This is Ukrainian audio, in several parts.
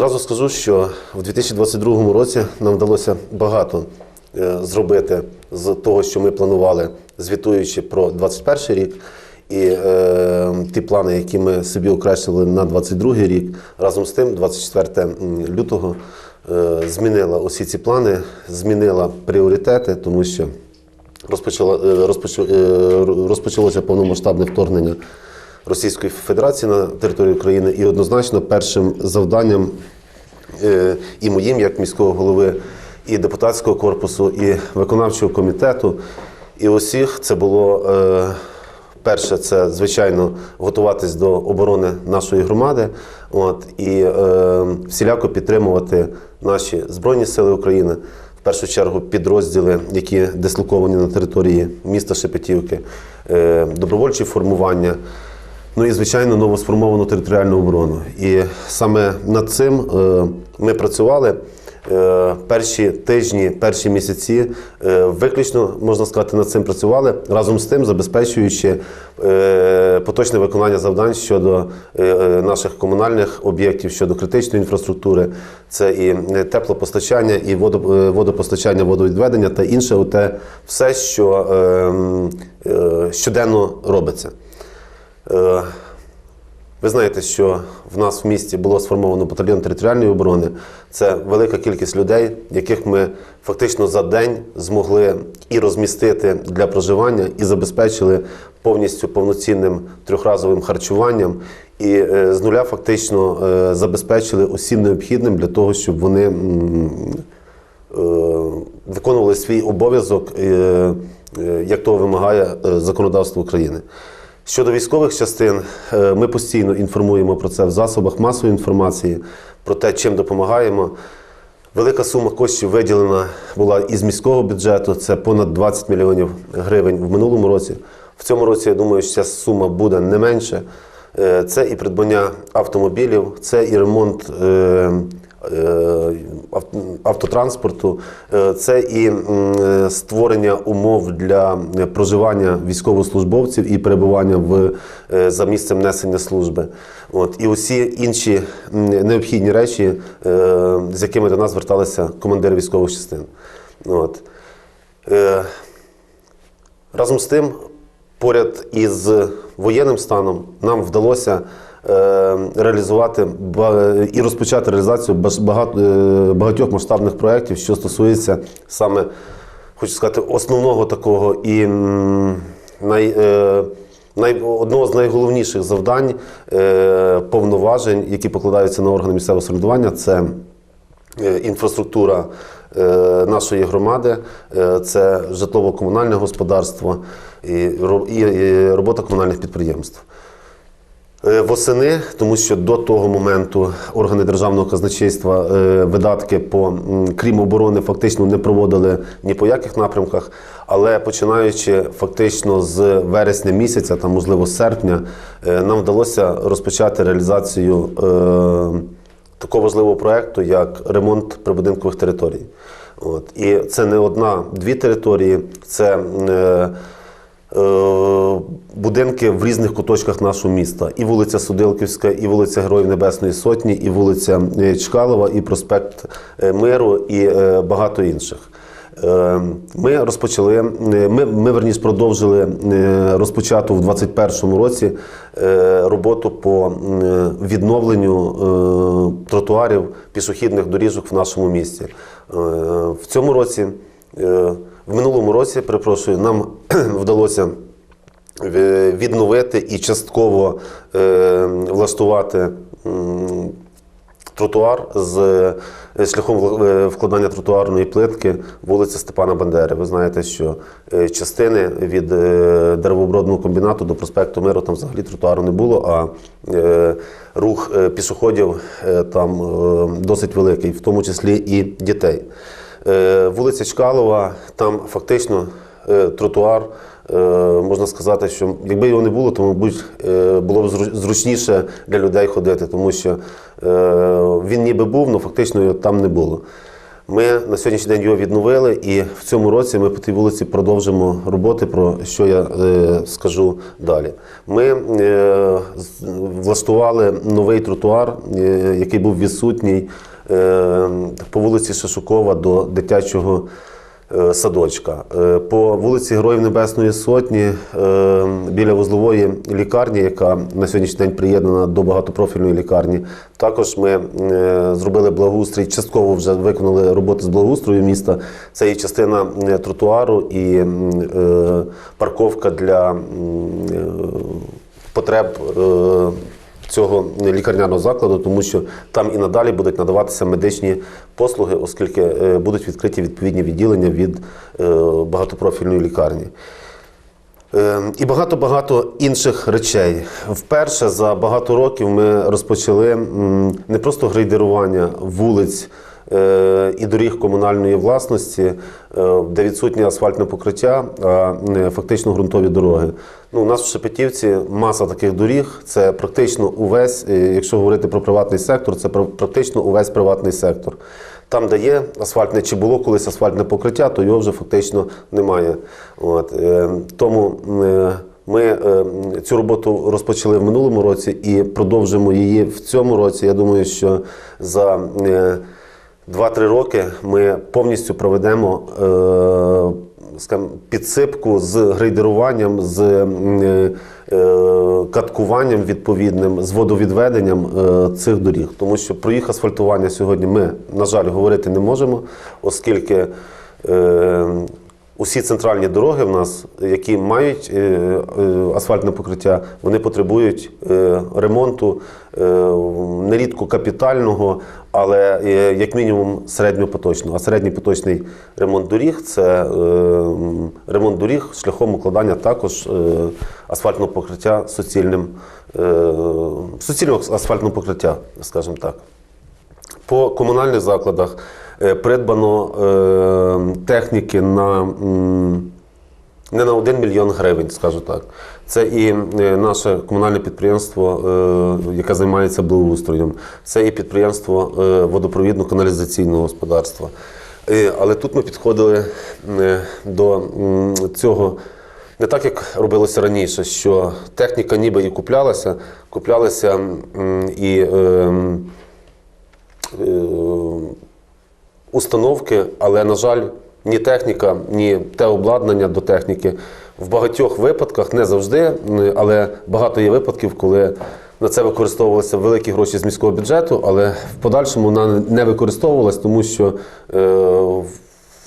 Одразу скажу, що в 2022 році нам вдалося багато е, зробити з того, що ми планували, звітуючи про 2021 рік. І е, ті плани, які ми собі окреслили на 2022 рік, разом з тим, 24 лютого е, змінила усі ці плани, змінила пріоритети, тому що розпочало, е, розпочало, е, розпочалося повномасштабне вторгнення Російської Федерації на територію України, і однозначно першим завданням е, і моїм, як міського голови, і депутатського корпусу, і виконавчого комітету, і усіх це було. е, Перше, це звичайно готуватись до оборони нашої громади, от і е, всіляко підтримувати наші збройні сили України, в першу чергу підрозділи, які дислоковані на території міста Шепетівки, добровольчі формування. Ну і звичайно новосформовану територіальну оборону. І саме над цим е, ми працювали е, перші тижні, перші місяці. е, Виключно можна сказати, над цим працювали разом з тим, забезпечуючи поточне виконання завдань щодо наших комунальних об'єктів, щодо критичної інфраструктури. Це і теплопостачання, і водо- водопостачання, водовідведення та інше те все, що е, е, щоденно робиться. Е, Ви знаєте, що в нас в місті було сформовано батальйон територіальної оборони. Це велика кількість людей, яких ми фактично за день змогли і розмістити для проживання, і забезпечили повністю повноцінним трьохразовим харчуванням, і е, з нуля фактично е, забезпечили усім необхідним для того, щоб вони виконували свій обов'язок, як того вимагає законодавство України. Щодо військових частин, е, ми постійно інформуємо про це в засобах масової інформації, про те, чим допомагаємо. Велика сума коштів виділена була із міського бюджету, це понад 20 мільйонів гривень в минулому році. В цьому році, я думаю, що ця сума буде не менше. Е, Це і придбання автомобілів, це і ремонт е, автотранспорту, е, це і е, створення умов для е, проживання військовослужбовців і перебування в, е, за місцем несення служби. От, і усі інші необхідні речі, е, з якими до нас зверталися командири військових частин. От. Е, Разом з тим, поряд із воєнним станом, нам вдалося е, реалізувати і розпочати реалізацію е, багатьох масштабних проєктів, що стосується саме, хочу сказати, основного такого і най, е, най, одного з найголовніших завдань е, повноважень, які покладаються на органи місцевого самоврядування, це е, інфраструктура е, нашої громади, е, це житлово-комунальне господарство і робота комунальних підприємств. Е, Восени, тому що до того моменту органи державного казначейства е, видатки по крім оборони фактично не проводили ні по яких напрямках. Але починаючи фактично з вересня місяця, там можливо з серпня, е, нам вдалося розпочати реалізацію такого важливого проекту, як ремонт прибудинкових територій. От. І це не одна, дві території, це будинки в різних куточках нашого міста. І вулиця Судилківська, і вулиця Героїв Небесної Сотні, і вулиця е, Чкалова, і проспект е, Миру, і е, багато інших. Е, Ми розпочали, е, ми, ми верніше продовжили е, розпочату в 2021 році е, роботу по відновленню е, тротуарів пішохідних доріжок в нашому місті. Е, В цьому році, е, в минулому році, перепрошую, нам вдалося е, відновити і частково е, влаштувати тротуар з е, шляхом е, вкладання тротуарної плитки вулиця Степана Бандери. Ви знаєте, що е, частини від е, деревообробного комбінату до проспекту Миру там взагалі тротуару не було, а е, рух е, пішоходів е, там е, досить великий, в тому числі і дітей. Е, Вулиця Чкалова, там фактично е, тротуар. Е, Можна сказати, що якби його не було, то, мабуть, було б зручніше для людей ходити, тому що він ніби був, але фактично його там не було. Ми на сьогоднішній день його відновили, і в цьому році ми по тій вулиці продовжимо роботи, про що я скажу далі. Ми е, влаштували новий тротуар, який був відсутній по вулиці Шашукова до дитячого е, садочка. Е, По вулиці Героїв Небесної Сотні е, біля вузлової лікарні, яка на сьогоднішній день приєднана до багатопрофільної лікарні. Також ми е, зробили благоустрій, частково вже виконали роботи з благоустрою міста. Це і частина е, тротуару, і е, парковка для е, потреб. Цього лікарняного закладу, тому що там і надалі будуть надаватися медичні послуги, оскільки е, будуть відкриті відповідні відділення від е, багатопрофільної лікарні. Е, І багато-багато інших речей. Вперше за багато років ми розпочали не просто грейдерування вулиць і доріг комунальної власності, е, де відсутнє асфальтне покриття, а фактично ґрунтові дороги. Ну, у нас в Шепетівці маса таких доріг. Це практично увесь, е, якщо говорити про приватний сектор, це пр- практично увесь приватний сектор. Там, де є асфальтне, чи було колись асфальтне покриття, то його вже фактично немає. От, е, тому ми цю роботу розпочали в минулому році і продовжимо її в цьому році. Я думаю, що за 2-3 роки ми повністю проведемо е, скажімо, підсипку з грейдеруванням, з е, е, каткуванням відповідним, з водовідведенням цих доріг. Тому що про їх асфальтування сьогодні ми, на жаль, говорити не можемо, оскільки усі центральні дороги в нас, які мають е, е, асфальтне покриття, вони потребують е, ремонту нерідко капітального, але як мінімум середньопоточного. А середній поточний ремонт доріг це ремонт доріг шляхом укладання також асфальтного покриття суцільним, суцільного асфальтного покриття, скажімо так. По комунальних закладах е, придбано е, техніки на не на 1 мільйон гривень, скажу так. Це і е, наше комунальне підприємство, яке займається благоустроєм, це і підприємство водопровідно-каналізаційного господарства. Але тут ми підходили до цього не так, як робилося раніше, що техніка ніби і куплялася, м, і. Е, установки, але, на жаль, ні техніка, ні те обладнання до техніки в багатьох випадках, не завжди, але багато є випадків, коли на це використовувалися великі гроші з міського бюджету, але в подальшому вона не використовувалась, тому що е,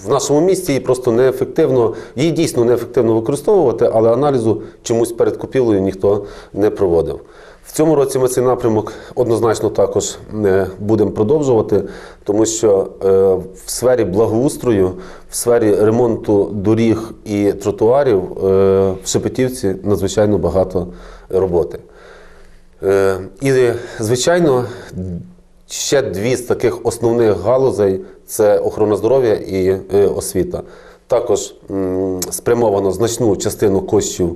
в нашому місті її просто неефективно, її дійсно неефективно використовувати, але аналізу чомусь перед купівлею ніхто не проводив. В цьому році ми цей напрямок однозначно також е, будемо продовжувати, тому що е, в сфері благоустрою, в сфері ремонту доріг і тротуарів е, в Шепетівці надзвичайно багато роботи. І, звичайно, ще дві з таких основних галузей це охорона здоров'я і освіта. Також спрямовано значну частину коштів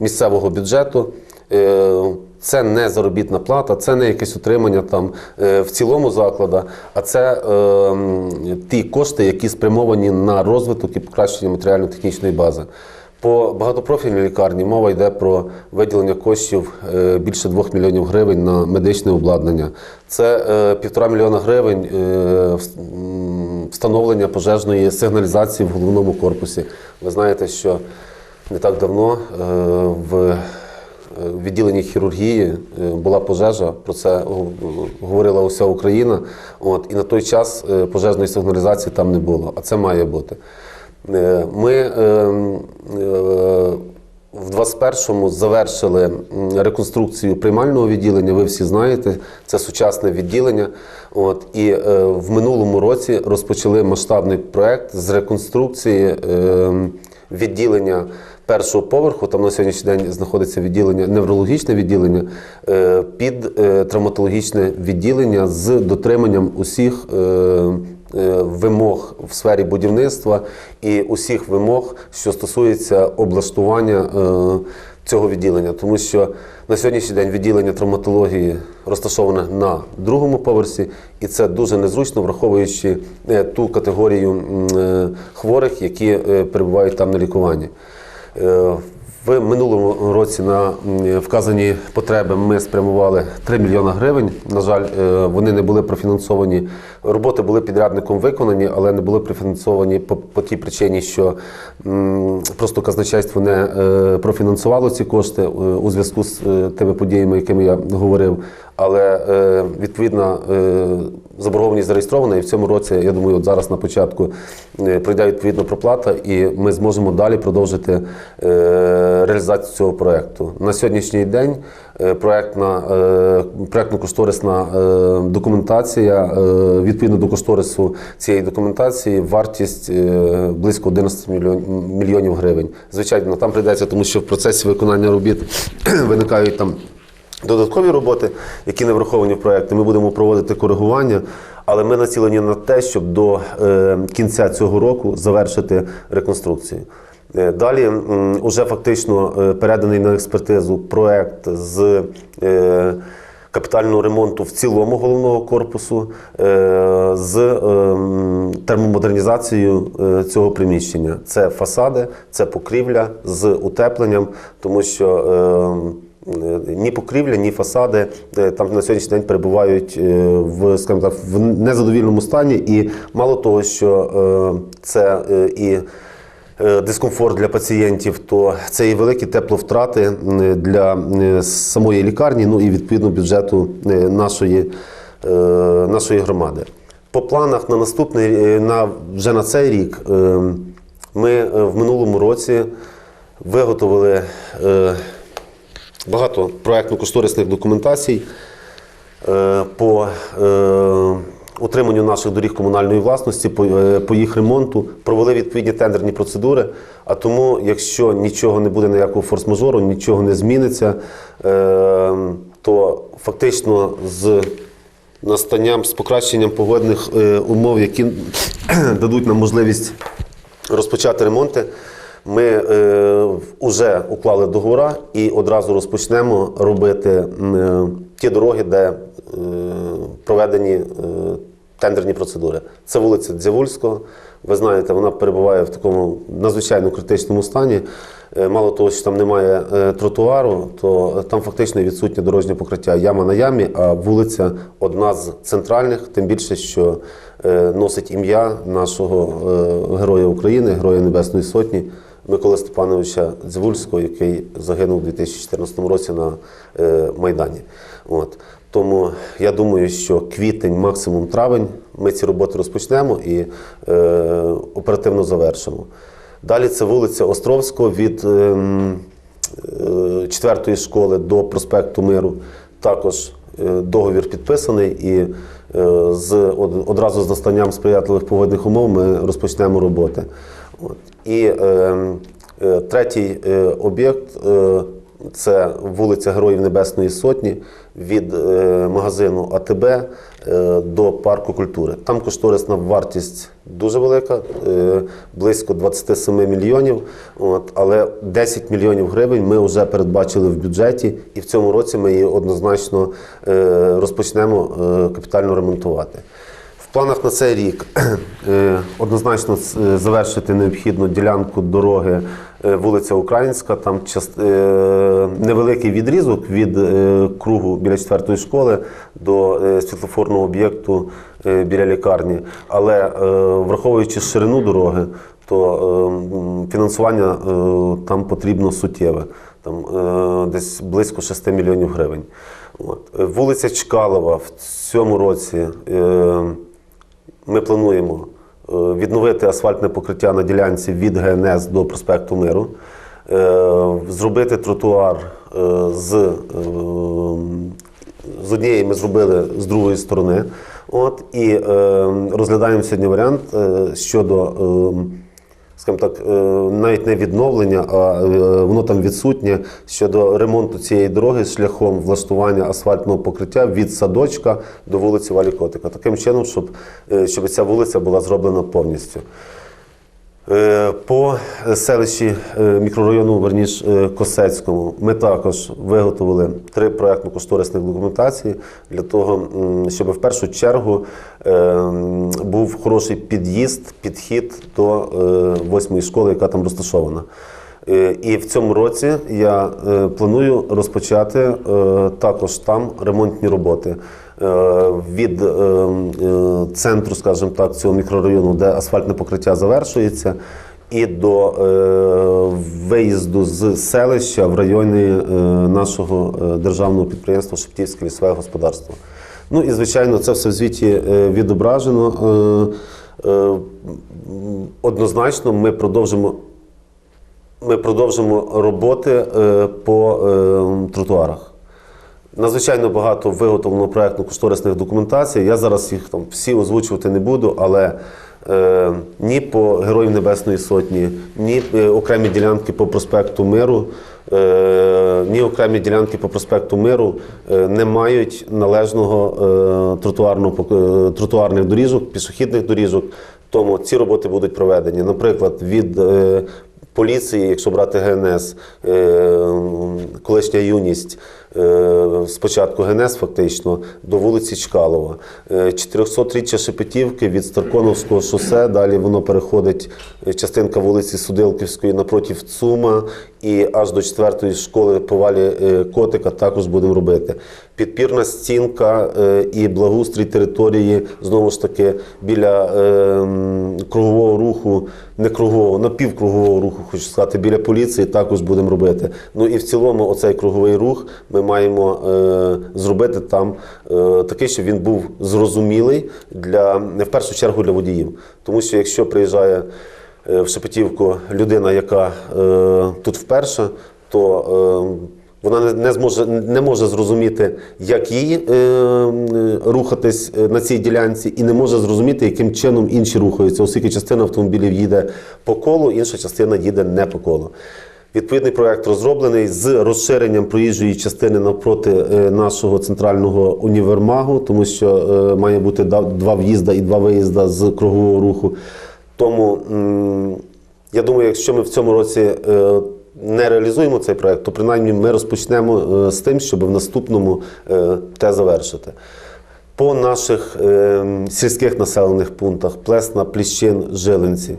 місцевого бюджету. Е, Це не заробітна плата, це не якесь утримання там е, в цілому закладу, а це е, ті кошти, які спрямовані на розвиток і покращення матеріально-технічної бази. По багатопрофільній лікарні мова йде про виділення коштів е, більше 2 мільйонів гривень на медичне обладнання. Це півтора мільйона гривень встановлення пожежної сигналізації в головному корпусі. Ви знаєте, що не так давно е, в е, відділенні хірургії е, була пожежа. Про це говорила уся Україна. От і на той час е, пожежної сигналізації там не було, а це має бути. Е, Ми в 21-му завершили реконструкцію приймального відділення. Ви всі знаєте, це сучасне відділення. От і в минулому році розпочали масштабний проект з реконструкції відділення першого поверху. Там на сьогоднішній день знаходиться відділення, неврологічне відділення е, під е, травматологічне відділення з дотриманням усіх. е, Вимог в сфері будівництва і усіх вимог, що стосуються облаштування цього відділення, тому що на сьогоднішній день відділення травматології розташоване на другому поверсі, і це дуже незручно, враховуючи ту категорію хворих, які перебувають там на лікуванні. Е, В минулому році на вказані потреби ми спрямували 3 мільйони гривень. На жаль, е, вони не були профінансовані. Роботи були підрядником виконані, але не були профінансовані по, по тій причині, що просто казначейство не е, профінансувало ці кошти у зв'язку з тими подіями, якими я говорив. Але відповідна е, заборгованість зареєстрована, і в цьому році, я думаю, от зараз на початку е, прийде відповідна проплата, і ми зможемо далі продовжити е, реалізацію цього проекту. На сьогоднішній день е, проектна, проектно-кошторисна е, документація, відповідно до кошторису цієї документації, вартість близько 11 мільйон- мільйонів гривень. Звичайно, там прийдеться, тому що в процесі виконання робіт виникають там. Додаткові роботи, які не враховані в проєкті, ми будемо проводити коригування, але ми націлені на те, щоб до е, кінця цього року завершити реконструкцію. Е, Далі м, уже фактично е, переданий на експертизу проєкт з капітального ремонту в цілому головного корпусу з термомодернізацією цього приміщення. Це фасади, це покрівля з утепленням, тому що ні покрівля, ні фасади е, там на сьогоднішній день перебувають е, в, скажімо так, в незадовільному стані. І мало того, що е, це е, і е, дискомфорт для пацієнтів, то це і великі тепловтрати для е, самої лікарні, ну і відповідно бюджету е, нашої, е, нашої громади. По планах на наступний е, на вже на цей рік е, ми е, в минулому році виготовили. Багато проєктно-кошторисних документацій е, по е, утриманню наших доріг комунальної власності, по, е, їх ремонту, провели відповідні тендерні процедури. А тому, якщо нічого не буде ніякого форс-мажору, нічого не зміниться, то фактично з настанням, з покращенням погодних умов, які дадуть нам можливість розпочати ремонти. Ми е, вже уклали договори і одразу розпочнемо робити е, ті дороги, де е, проведені е, тендерні процедури. Це вулиця Дзявульського. Ви знаєте, вона перебуває в такому надзвичайно критичному стані. Е, Мало того, що там немає е, тротуару, то там фактично відсутнє дорожнє покриття яма на ямі, а вулиця одна з центральних, тим більше, що е, носить ім'я нашого героя України, Героя Небесної Сотні. Миколи Степановича Дзивульського, який загинув у 2014 році на е, Майдані. От. Тому я думаю, що квітень, максимум травень, ми ці роботи розпочнемо і е, оперативно завершимо. Далі це вулиця Островського від ем, е, четвертої школи до проспекту Миру. Також е, договір підписаний, і е, з, од- одразу з настанням сприятливих погодних умов ми розпочнемо роботи. От. І е, е, третій е, об'єкт е, це вулиця Героїв Небесної Сотні від е, магазину АТБ е, до парку культури. Там кошторисна вартість дуже велика, е, близько 27 мільйонів. От, але 10 мільйонів гривень ми вже передбачили в бюджеті, і в цьому році ми її однозначно е, розпочнемо е, капітально ремонтувати. В планах на цей рік е, однозначно е, завершити необхідну ділянку дороги е, вулиця Українська. Там част- невеликий відрізок від кругу біля четвертої школи до світлофорного об'єкту біля лікарні. Але враховуючи ширину дороги, то фінансування там потрібно суттєве. Там десь близько 6 мільйонів гривень. Вулиця Чкалова в цьому році. Ми плануємо е, відновити асфальтне покриття на ділянці від ГНС до проспекту Миру, е, зробити тротуар е, з, з однієї ми зробили з другої сторони. От, і розглядаємо сьогодні варіант щодо. Скажімо так, е, навіть не відновлення, а е, воно там відсутнє щодо ремонту цієї дороги шляхом влаштування асфальтного покриття від садочка до вулиці Валікотика. Таким чином, щоб, е, щоб ця вулиця була зроблена повністю. Е, По селищі е, мікрорайону Верніш е, Косецькому ми також виготовили три проєктно-кошторисних документації для того, щоб в першу чергу був хороший під'їзд, підхід до восьмої школи, яка там розташована. І в цьому році я планую розпочати також там ремонтні роботи від е, е, центру, скажімо так, цього мікрорайону, де асфальтне покриття завершується, і до е, виїзду з селища в районі е, нашого е, державного підприємства Шептівське лісове господарство. Ну і звичайно, це все в звіті е, відображено. Е, е, Однозначно, ми продовжимо ми продовжимо роботи е, по е, тротуарах. Надзвичайно багато виготовлено проєктно-кошторисних документацій. Я зараз їх там всі озвучувати не буду, але е, ні по Героїв Небесної Сотні, ні е, окремі ділянки по проспекту Миру, е, ні окремі ділянки по проспекту Миру е, не мають належного е, тротуарного, е, тротуарних доріжок, пішохідних доріжок. Тому ці роботи будуть проведені. Наприклад, від поліції, якщо брати ГНС, колишня юність, спочатку ГНС фактично, до вулиці Чкалова. Е, 400-річчя Шепетівки від Старконовського шосе, далі воно переходить е, частинка вулиці Судилківської напротив ЦУМа і аж до 4-ї школи повалі е, Котика також будемо робити. Підпірна стінка е, і благоустрій території, знову ж таки, біля е, кругового руху, не кругового, напівкругового руху, хочу сказати, біля поліції також будемо робити. Ну і в цілому, оцей круговий рух ми маємо е, зробити там е, такий, щоб він був зрозумілий для в першу чергу для водіїв. Тому що якщо приїжджає е, в Шепетівку людина, яка тут вперше, то вона не- не зможе не може зрозуміти, як їй е, рухатись на цій ділянці, і не може зрозуміти, яким чином інші рухаються, оскільки частина автомобілів їде по колу, інша частина їде не по колу. Відповідний проект розроблений з розширенням проїжджої частини навпроти е, нашого центрального універмагу, тому що е, має бути два в'їзда і два виїзда з кругового руху. Тому я думаю, якщо ми в цьому році е, не реалізуємо цей проект, то принаймні ми розпочнемо з тим, щоб в наступному те завершити. По наших е, сільських населених пунктах Плесна, Пліщин, Жилинці.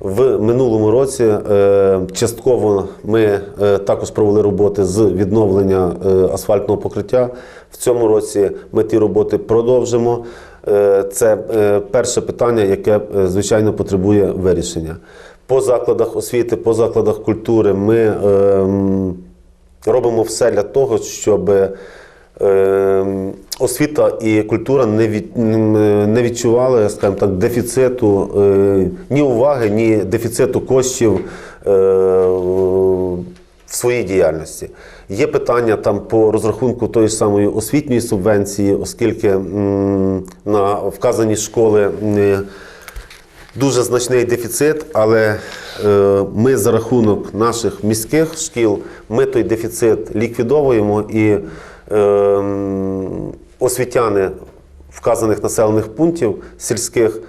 В минулому році е, частково ми е, також провели роботи з відновлення е, асфальтного покриття. В цьому році ми ті роботи продовжимо. Це перше питання, яке звичайно потребує вирішення. По закладах освіти, по закладах культури ми ем, робимо все для того, щоб освіта і культура не, від, не відчували, скажімо так, дефіциту е, ні уваги, ні дефіциту коштів е, в своїй діяльності. Є питання там по розрахунку тої ж самої освітньої субвенції, оскільки на вказані школи. Дуже значний дефіцит, але е, ми за рахунок наших міських шкіл ми той дефіцит ліквідовуємо і освітяни вказаних населених пунктів сільських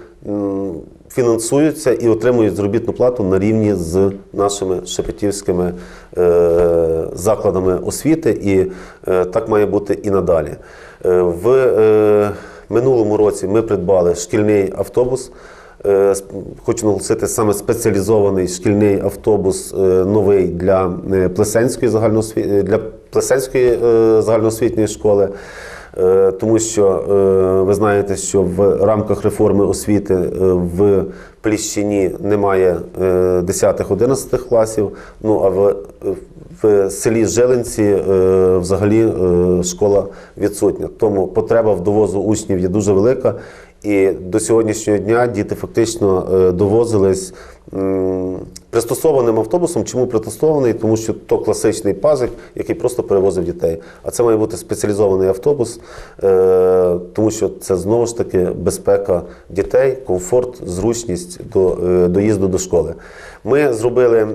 фінансуються і отримують заробітну плату на рівні з нашими шепетівськими е, закладами освіти, і е, так має бути і надалі. Е, в минулому році ми придбали шкільний автобус. Хочу наголосити саме спеціалізований шкільний автобус новий для Плесенської загальноосві... для Плесенської е, загальноосвітньої школи. Е, Тому що е, ви знаєте, що в рамках реформи освіти в Пліщині немає 10-11 класів. Ну а в, в селі Жилинці е, взагалі школа відсутня. Тому потреба в довозу учнів є дуже велика. І до сьогоднішнього дня діти фактично довозились пристосованим автобусом. Чому пристосований? Тому що то класичний пазик, який просто перевозив дітей. А це має бути спеціалізований автобус, е, тому що це знову ж таки безпека дітей, комфорт, зручність до е, доїзду до школи. Ми зробили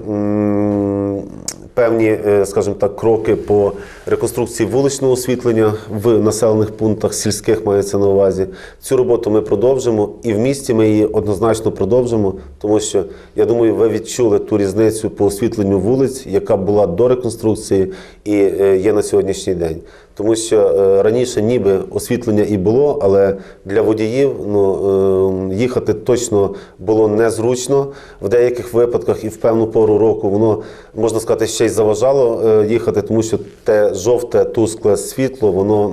певні, е, скажімо так, кроки по реконструкції вуличного освітлення в населених пунктах, сільських мається на увазі. Цю роботу ми продовжимо і в місті ми її однозначно продовжимо, тому що я думаю, ви відчули ту різницю по освітленню вулиць, яка була до реконструкції і е, є на сьогоднішній день. Тому що е, раніше ніби освітлення і було, але для водіїв ну, е, їхати точно було незручно. В деяких випадках і в певну пору року воно, можна сказати, ще й заважало е, їхати, тому що те жовте тускле світло воно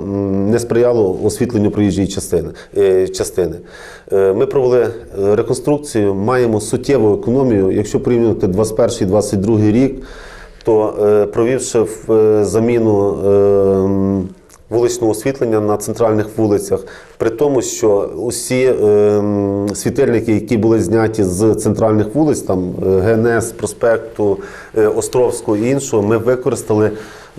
не сприяло освітленню проїжджої частини. частини. Ми провели реконструкцію, маємо суттєву економію. Якщо порівнювати 21-22 рік, то е, провівши е, заміну е, вуличного освітлення на центральних вулицях, при тому, що усі світильники, які були зняті з центральних вулиць, там ГНС, проспекту, Островського і іншого, ми використали.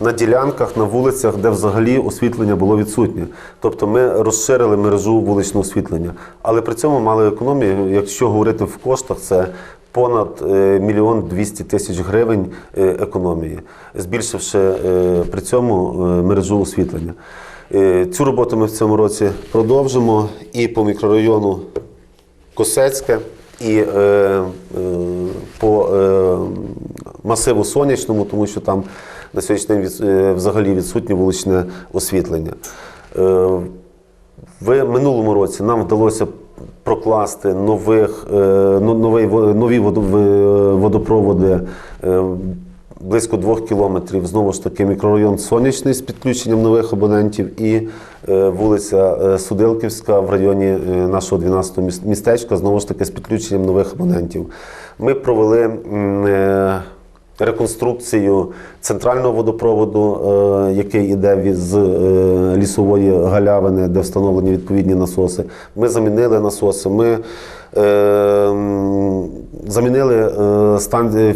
На ділянках, на вулицях, де взагалі освітлення було відсутнє. Тобто ми розширили мережу вуличного освітлення. Але при цьому мали економію, якщо говорити в коштах, це понад е, мільйон двісті тисяч гривень е, економії, збільшивши е, при цьому мережу освітлення. Цю роботу ми в цьому році продовжимо і по мікрорайону Косецьке, і по масиву сонячному, тому що там на сьогоднішній день взагалі відсутнє вуличне освітлення. В минулому році нам вдалося прокласти нових, е, ну, во- нові водопроводи е, близько двох кілометрів. Знову ж таки, мікрорайон Сонячний з підключенням нових абонентів і е, вулиця Судилківська в районі нашого 12-го містечка, знову ж таки з підключенням нових абонентів. Ми провели реконструкцію центрального водопроводу, е, який йде з е, лісової галявини, де встановлені відповідні насоси. Ми замінили насоси. Ми е, замінили стан,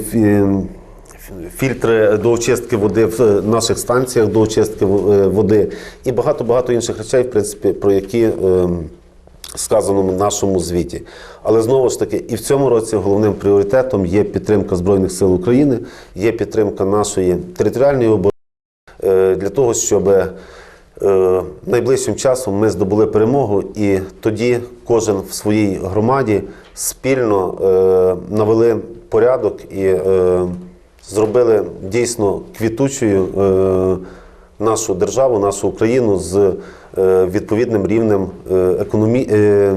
фільтри до очистки води в наших станціях до очистки води і багато-багато інших речей, в принципі, про які е, сказано в нашому звіті. Але знову ж таки, і в цьому році головним пріоритетом є підтримка Збройних сил України, є підтримка нашої територіальної оборони е, для того, щоб е, найближчим часом ми здобули перемогу, і тоді кожен в своїй громаді спільно е, навели порядок і зробили дійсно квітучою нашу державу, нашу Україну з е, відповідним рівнем е, економі, е,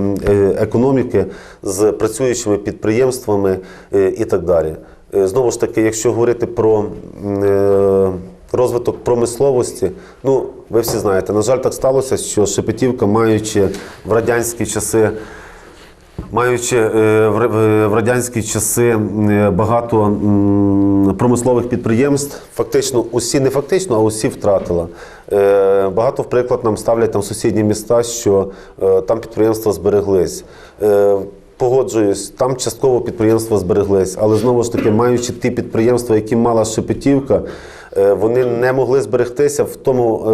економіки, з працюючими підприємствами і так далі. Знову ж таки, якщо говорити про розвиток промисловості, ну ви всі знаєте, на жаль, так сталося, що Шепетівка, маючи в радянські часи Маючи е, в ра- в- радянські часи е, багато промислових підприємств, фактично усі не фактично, а усі втратила. Е, Багато приклад нам ставлять там сусідні міста, що е, там підприємства збереглись. Е, Погоджуюсь, там частково підприємства збереглись, але знову ж таки, маючи ті підприємства, які мала Шепетівка, е, вони не могли зберегтися в тому е,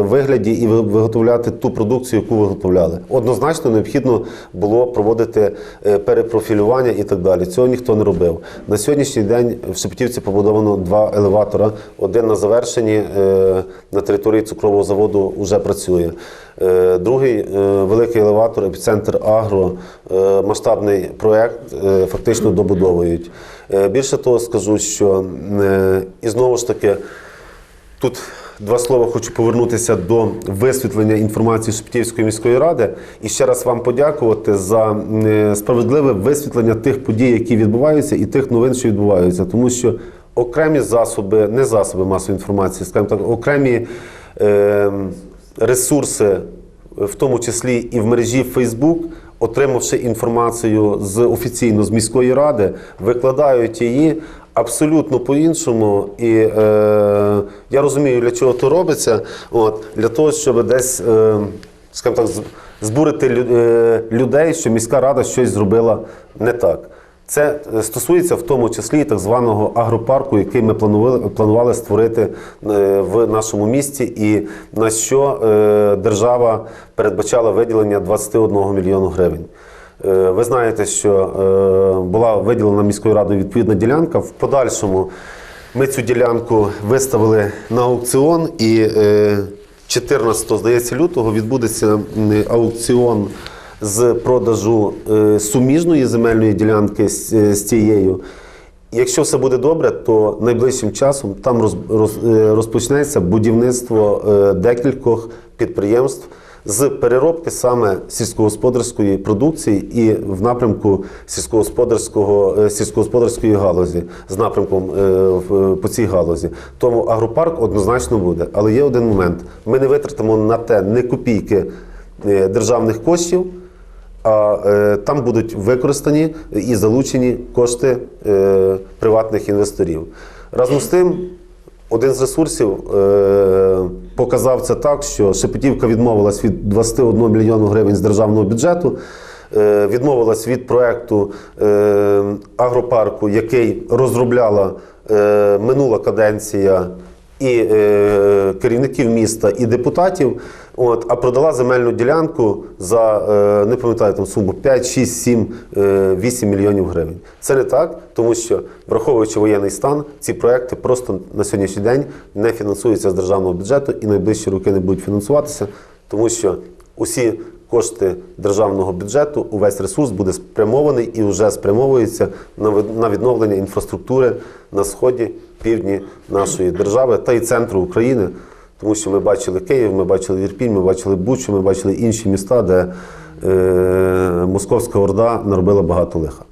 вигляді і виготовляти ту продукцію, яку виготовляли. Однозначно необхідно було проводити е, перепрофілювання і так далі. Цього ніхто не робив. На сьогоднішній день в Шепетівці побудовано два елеватора. Один на завершенні е, на території цукрового заводу вже працює. Е, Другий е, великий елеватор, епіцентр Агро, е, масштабний проєкт, е, фактично добудовують. Е, Більше того, скажу, що е, і знову ж таки. Тут два слова хочу повернутися до висвітлення інформації Шептівської міської ради і ще раз вам подякувати за е, справедливе висвітлення тих подій, які відбуваються, і тих новин, що відбуваються. Тому що окремі засоби, не засоби масової інформації, скажімо так, окремі е, ресурси, в тому числі і в мережі Facebook, отримавши інформацію з офіційно з міської ради, викладають її абсолютно по-іншому. І е, я розумію, для чого це робиться. От, для того, щоб десь, е, скажімо так, збурити е, людей, що міська рада щось зробила не так. Це е, стосується в тому числі так званого агропарку, який ми планували, планували створити е, в нашому місті, і на що е, держава передбачала виділення 21 мільйону гривень. Ви знаєте, що була виділена міською радою відповідна ділянка. В подальшому Ми цю ділянку виставили на аукціон і е, 14, здається, лютого відбудеться аукціон з продажу е, суміжної земельної ділянки з, е, цією. Якщо все буде добре, то найближчим часом там е, розпочнеться будівництво е, декількох підприємств з переробки саме сільськогосподарської продукції і в напрямку сільськогосподарського е, сільськогосподарської галузі з напрямком е, по цій галузі. Тому агропарк однозначно буде. Але є один момент: ми не витратимо на те не копійки е, державних коштів а е, там будуть використані і залучені кошти е, приватних інвесторів. Разом з тим, один з ресурсів е, показав це так, що Шепетівка відмовилась від 21 мільйону гривень з державного бюджету. е, Відмовилась від проекту е, агропарку, який розробляла е, минула каденція і керівників міста, і депутатів. От, а продала земельну ділянку за е, не пам'ятаю там суму 5, 6, 7, е, 8 мільйонів гривень. Це не так, тому що враховуючи воєнний стан, ці проекти просто на сьогоднішній день не фінансуються з державного бюджету і найближчі роки не будуть фінансуватися, тому що усі кошти державного бюджету, увесь ресурс буде спрямований і вже спрямовується на від- на відновлення інфраструктури на сході, півдні нашої держави та й центру України. Тому що ми бачили Київ, ми бачили Ірпінь, ми бачили Бучу, ми бачили інші міста, де е, московська орда наробила багато лиха.